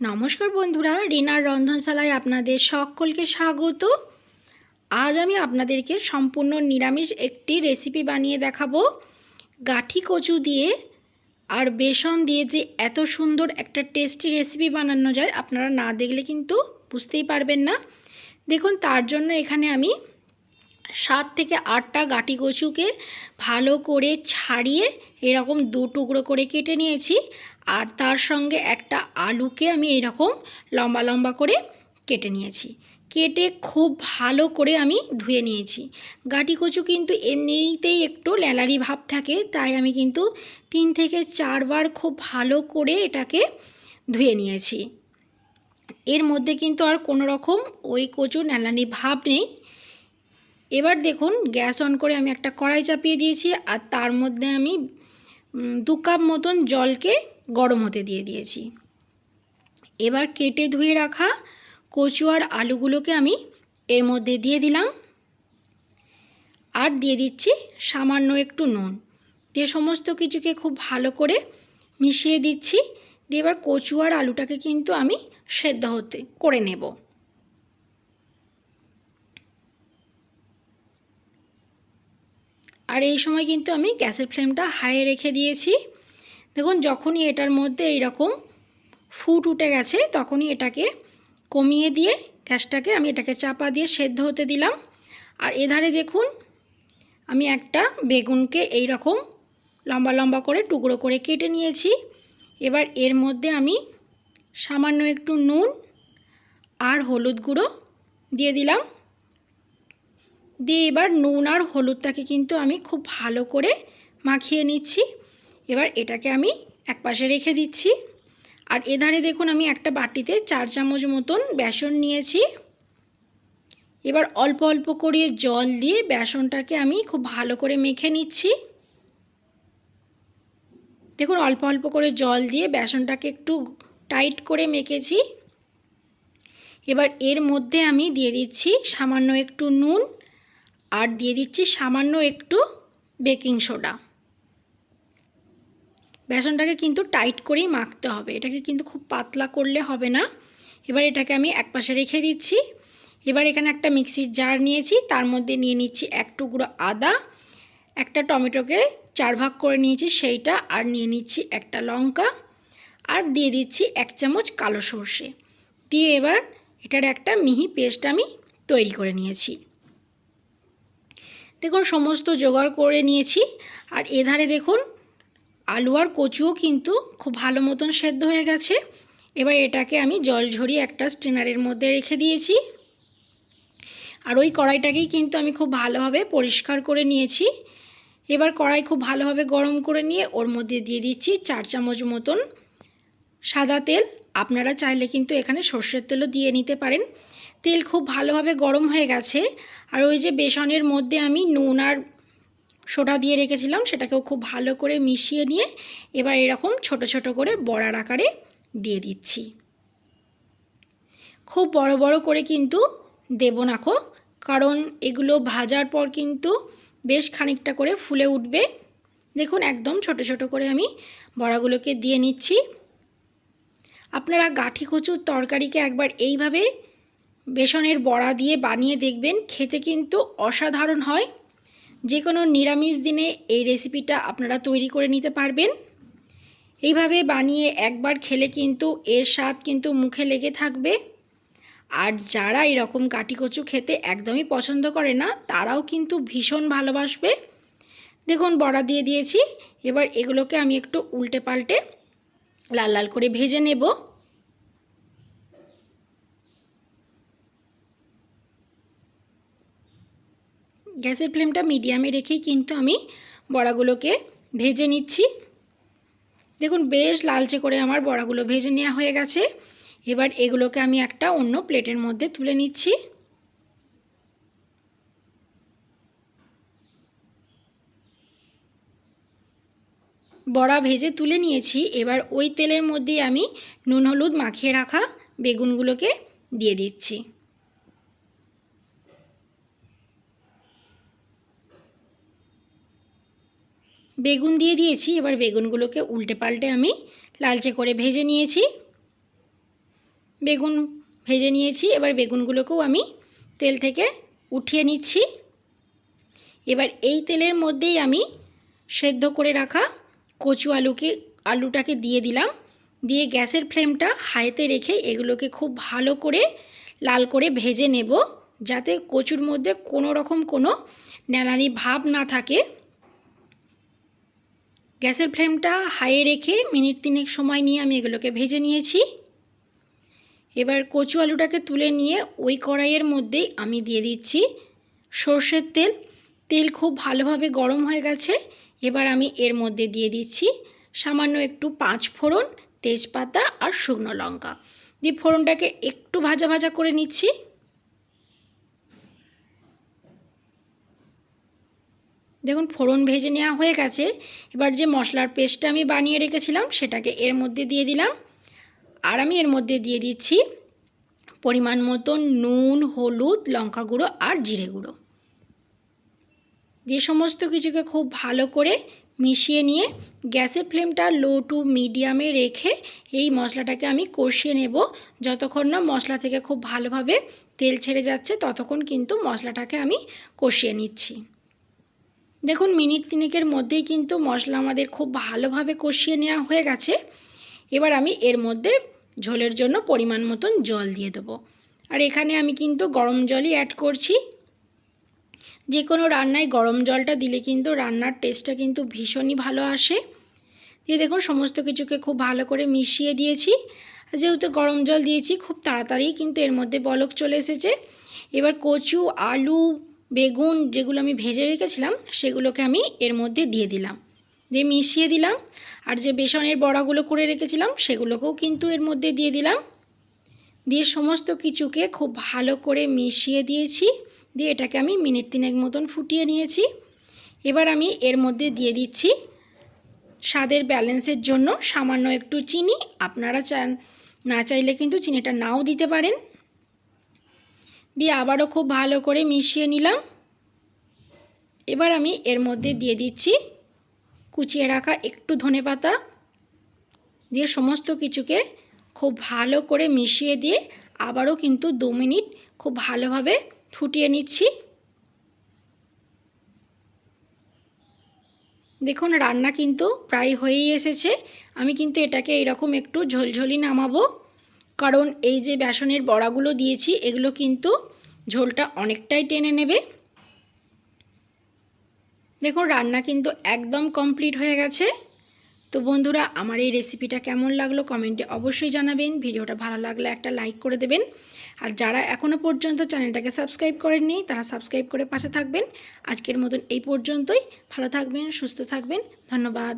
নমস্কার বন্ধুরা, রিনার রন্ধনশালায় আপনাদের সকলকে স্বাগত। আজ আমি আপনাদেরকে সম্পূর্ণ নিরামিষ একটি রেসিপি বানিয়ে দেখাবো। গাঠি কচু দিয়ে আর বেসন দিয়ে যে এত সুন্দর একটা টেস্টি রেসিপি বানানো যায়, আপনারা না দেখলে কিন্তু বুঝতেই পারবেন না। দেখুন, তার জন্য এখানে আমি সাত থেকে আটটা গাটি কচুকে ভালো করে ছাড়িয়ে এরকম দু টুকরো করে কেটে নিয়েছি। আর তার সঙ্গে একটা আলুকে আমি এরকম লম্বা লম্বা করে কেটে নিয়েছি। কেটে খুব ভালো করে আমি ধুয়ে নিয়েছি। গাটি কচু কিন্তু এমনিতেই একটু ল্যালারি ভাব থাকে, তাই আমি কিন্তু তিন থেকে চারবার খুব ভালো করে এটাকে ধুয়ে নিয়েছি। এর মধ্যে কিন্তু আর কোনো রকম ওই কচু ন্যালানি ভাব নেই। এবার দেখুন, গ্যাস অন করে আমি একটা কড়াই চাপিয়ে দিয়েছি আর তার মধ্যে আমি দু কাপ মতন জলকে গরম হতে দিয়ে দিয়েছি। এবার কেটে ধুয়ে রাখা কচু আর আলুগুলোকে আমি এর মধ্যে দিয়ে দিলাম। আর দিয়ে দিচ্ছি সামান্য একটু নুন। দিয়ে সমস্ত কিছুকে খুব ভালো করে মিশিয়ে দিচ্ছি, দিয়ে এবার কচু আর আলুটাকে কিন্তু আমি সেদ্ধ হতে করে নেব। আর এই সময় কিন্তু আমি গ্যাসের ফ্লেমটা হাইয়ে রেখে দিয়েছি। দেখুন, যখনই এটার মধ্যে এইরকম ফুট উঠে গেছে, তখনই এটাকে কমিয়ে দিয়ে গ্যাসটাকে আমি এটাকে চাপা দিয়ে সেদ্ধ হতে দিলাম। আর এধারে দেখুন, আমি একটা বেগুনকে এই রকম লম্বা লম্বা করে টুকরো করে কেটে নিয়েছি। এবার এর মধ্যে আমি সামান্য একটু নুন আর হলুদ গুঁড়ো দিয়ে দিলাম। দিয়ে এবার নুন আর হলুদটাকে কিন্তু আমি খুব ভালো করে মাখিয়ে নিচ্ছি। এবার এটাকে আমি এক পাশে রেখে দিচ্ছি। আর এধারে দেখুন আমি একটা বাটিতে চার চামচ মতন বেসন নিয়েছি। এবার অল্প অল্প করে জল দিয়ে বেসনটাকে আমি খুব ভালো করে মেখে নিচ্ছি। দেখুন অল্প অল্প করে জল দিয়ে বেসনটাকে একটু টাইট করে মেখেছি। এবার এর মধ্যে আমি দিয়ে দিচ্ছি সামান্য একটু নুন। আর দিয়ে দিচ্ছি সামান্য একটু বেকিং সোডা। বেসনটাকে কিন্তু টাইট করেই মাখতে হবে। এটাকে কিন্তু খুব পাতলা করলে হবে না। এবার এটাকে আমি একপাশে রেখে দিচ্ছি। এবার এখানে একটা মিক্সির জার নিয়েছি। তার মধ্যে নিয়ে নিচ্ছি এক টুকরো আদা, একটা টমেটোকে চার ভাগ করে নিয়েছি সেইটা, আর নিয়ে নিচ্ছি একটা লঙ্কা, আর দিয়ে দিচ্ছি এক চামচ কালো সর্ষে। দিয়ে এবার এটার একটা মিহি পেস্ট আমি তৈরি করে নিয়েছি। দেখুন, সমস্ত জোগাড় করে নিয়েছি। আর এধারে দেখুন আলু আর কচুও কিন্তু খুব ভালো মতন সেদ্ধ হয়ে গেছে। এবার এটাকে আমি জল ঝরিয়ে একটা স্টেনারের মধ্যে রেখে দিয়েছি। আর ওই কড়াইটাকেই কিন্তু আমি খুব ভালোভাবে পরিষ্কার করে নিয়েছি। এবার কড়াই খুব ভালোভাবে গরম করে নিয়ে ওর মধ্যে দিয়ে দিচ্ছি চার চামচ মতন সাদা তেল। আপনারা চাইলে কিন্তু এখানে সর্ষের তেলও দিয়ে নিতে পারেন। তেল খুব ভালোভাবে গরম হয়ে গেছে। আর ওই যে বেসনের মধ্যে আমি নুন আর সোডা দিয়ে রেখেছিলাম, সেটাকেও খুব ভালো করে মিশিয়ে নিয়ে এবার এরকম ছোট ছোট করে বড়ার আকারে দিয়ে দিচ্ছি। খুব বড় বড় করে কিন্তু দেব নাখো কারণ এগুলো ভাজার পর কিন্তু বেশ খানিকটা করে ফুলে উঠবে। দেখুন, একদম ছোট ছোট করে আমি বড়াগুলোকে দিয়ে নিচ্ছি। আপনারা গাঠি কচুর তরকারিকে একবার এইভাবে বেসনের বড়া দিয়ে বানিয়ে দেখবেন, খেতে কিন্তু অসাধারণ হয়। যে কোনো নিরামিষ দিনে এই রেসিপিটা আপনারা তৈরি করে নিতে পারবেন। এইভাবে বানিয়ে একবার খেলে কিন্তু এর স্বাদ কিন্তু মুখে লেগে থাকবে। আর যারা এরকম কাটি কচু খেতে একদমই পছন্দ করে না, তারাও কিন্তু ভীষণ ভালোবাসবে। দেখুন, বড়া দিয়ে দিয়েছি। এবার এগুলোকে আমি একটু উল্টে পাল্টে লাল লাল করে ভেজে নেব। গ্যাসের ফ্লেমটা মিডিয়ামে রেখেই কিন্তু আমি বড়াগুলোকে ভেজে নিচ্ছি। দেখুন, বেশ লালচে করে আমার বড়াগুলো ভেজে নেওয়া হয়ে গেছে। এবার এগুলোকে আমি একটা অন্য প্লেটের মধ্যে তুলে নিচ্ছি। বড়া ভেজে তুলে নিয়েছি। এবার ওই তেলের মধ্যে আমি নুন হলুদ মাখিয়ে রাখা বেগুনগুলোকে দিয়ে দিচ্ছি। বেগুন দিয়ে দিয়েছি, এবার বেগুনগুলোকে উল্টে পাল্টে আমি লালচে করে ভেজে নিয়েছি। বেগুন ভেজে নিয়েছি, এবার বেগুনগুলোকেও আমি তেল থেকে উঠিয়ে নিচ্ছি। এবার এই তেলের মধ্যেই আমি সেদ্ধ করে রাখা কচু আলুকে, আলুটাকে দিয়ে দিলাম। দিয়ে গ্যাসের ফ্লেমটা হাইতে রেখে এগুলোকে খুব ভালো করে লাল করে ভেজে নেব, যাতে কচুর মধ্যে কোনো রকম কোনো নেলানি ভাব না থাকে। গ্যাসের ফ্লেমটা হাইয়ে রেখে মিনিট তিনেক সময় নিয়ে আমি এগুলোকে ভেজে নিয়েছি। এবার কচু আলুটাকে তুলে নিয়ে ওই কড়াইয়ের মধ্যেই আমি দিয়ে দিচ্ছি সর্ষের তেল। তেল খুব ভালোভাবে গরম হয়ে গেছে। এবার আমি এর মধ্যে দিয়ে দিচ্ছি সামান্য একটু পাঁচ ফোড়ন, তেজপাতা আর শুকনো লঙ্কা। দিয়ে ফোড়নটাকে একটু ভাজা ভাজা করে নিচ্ছি। দেখুন ফোড়ন ভেজে নেওয়া হয়ে গেছে। এবার যে মশলার পেস্টটা আমি বানিয়ে রেখেছিলাম, সেটাকে এর মধ্যে দিয়ে দিলাম। আর আমি এর মধ্যে দিয়ে দিচ্ছি পরিমাণ মতো নুন, হলুদ, লঙ্কা গুঁড়ো আর জিরে গুঁড়ো। দিয়ে সমস্ত কিছুকে খুব ভালো করে মিশিয়ে নিয়ে গ্যাসের ফ্লেমটা লো টু মিডিয়ামে রেখে এই মশলাটাকে আমি কষিয়ে নেব। যতক্ষণ না মশলা থেকে খুব ভালোভাবে তেল ছেড়ে যাচ্ছে, ততক্ষণ কিন্তু মশলাটাকে আমি কষিয়ে নিচ্ছি। দেখুন, মিনিট তিনেকের মধ্যেই কিন্তু মশলা আমাদের খুব ভালোভাবে কষিয়ে নেওয়া হয়ে গেছে। এবার আমি এর মধ্যে ঝোলের জন্য পরিমাণ মতন জল দিয়ে দেবো। আর এখানে আমি কিন্তু গরম জলই অ্যাড করছি। যে কোনো রান্নায় গরম জলটা দিলে কিন্তু রান্নার টেস্টটা কিন্তু ভীষণই ভালো আসে। দিয়ে দেখুন, সমস্ত কিছুকে খুব ভালো করে মিশিয়ে দিয়েছি। যেহেতু গরম জল দিয়েছি, খুব তাড়াতাড়ি কিন্তু এর মধ্যে বলক চলে এসেছে। এবার কচু, আলু বেগুন যেগুলো আমি ভেজে রেখেছিলাম, সেগুলোকে আমি এর মধ্যে দিয়ে দিলাম। দিয়ে মিশিয়ে দিলাম, আর যে বেসনের বড়াগুলো করে রেখেছিলাম, সেগুলোকেও কিন্তু এর মধ্যে দিয়ে দিলাম। দিয়ে সমস্ত কিছুকে খুব ভালো করে মিশিয়ে দিয়েছি, দিয়ে এটাকে আমি মিনিট তিনেক মতন ফুটিয়ে নিয়েছি। এবার আমি এর মধ্যে দিয়ে দিচ্ছি স্বাদের ব্যালেন্সের জন্য সামান্য একটু চিনি। আপনারা চান, না চাইলে কিন্তু চিনিটা নাও দিতে পারেন। দিয়ে আবারও খুব ভালো করে মিশিয়ে নিলাম। এবার আমি এর মধ্যে দিয়ে দিচ্ছি কুচিয়ে রাখা একটু ধনে পাতা দিয়ে সমস্ত কিছুকে খুব ভালো করে মিশিয়ে দিয়ে আবারও কিন্তু দু মিনিট খুব ভালোভাবে ফুটিয়ে নিচ্ছি। দেখুন, রান্না কিন্তু প্রায় হয়েই এসেছে। আমি কিন্তু এটাকে এরকম একটু ঝোলঝলি নামাবো। কারণ এই যে বেসনের বড়াগুলো দিয়েছি, এগুলো কিন্তু ঝোলটা অনেকটাই টেনে নেবে। দেখুন, রান্না কিন্তু একদম কমপ্লিট হয়ে গেছে। তো বন্ধুরা, আমার এই রেসিপিটা কেমন লাগল কমেন্টে অবশ্যই জানাবেন। ভিডিওটা ভালো লাগলে একটা লাইক করে দেবেন। আর যারা এখনও পর্যন্ত চ্যানেলটাকে সাবস্ক্রাইব করেননি, তারা সাবস্ক্রাইব করে পাশে থাকবেন। আজকের মতন এই পর্যন্তই। ভালো থাকবেন, সুস্থ থাকবেন। ধন্যবাদ।